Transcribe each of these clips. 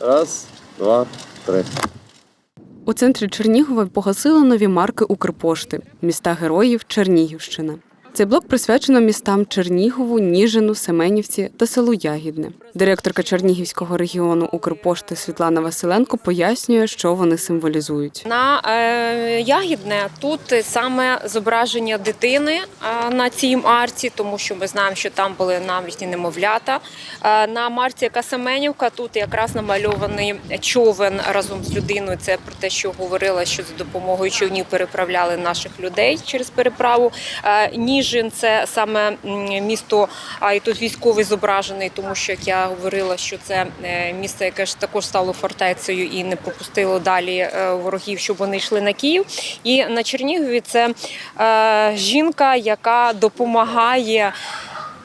Раз, два, три. У центрі Чернігова погасили нові марки Укрпошти міста героїв Чернігівщина. Цей блок присвячено містам Чернігову, Ніжину, Семенівці та селу Ягідне. Директорка Чернігівського регіону Укрпошти Світлана Василенко пояснює, що вони символізують. На е, ягідне тут саме зображення дитини е, на цій марці, тому що ми знаємо, що там були навіть немовлята. Е, на марці, яка Семенівка, тут якраз намальований човен разом з людиною. Це про те, що говорила, що за допомогою човнів переправляли наших людей через переправу. Е, Ніжин це саме місто, а і тут військовий зображений, тому що як я говорила, що це місто, місце, яке ж також стало фортецею і не пропустило далі е, ворогів, щоб вони йшли на Київ. І на Чернігові це е, жінка, яка допомагає.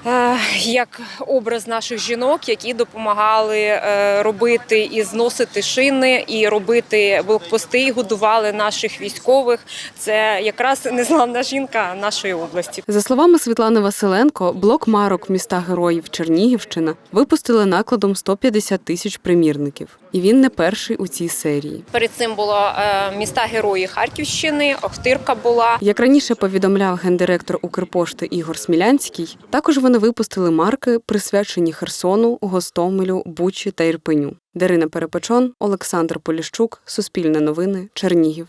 Е, Як образ наших жінок, які допомагали е, робити і зносити шини, і робити блокпости, і годували наших військових. Це якраз незламна жінка нашої області. За словами Світлани Василенко, блок марок міста героїв Чернігівщина випустили накладом 150 тисяч примірників, і він не перший у цій серії. Перед цим було е, міста герої Харківщини, Охтирка була. Як раніше повідомляв гендиректор Укрпошти Ігор Смілянський, також вони випустили марки, присвячені Херсону, Гостомелю, Бучі та Ірпеню. Дарина Перепечон, Олександр Поліщук, Суспільне новини, Чернігів.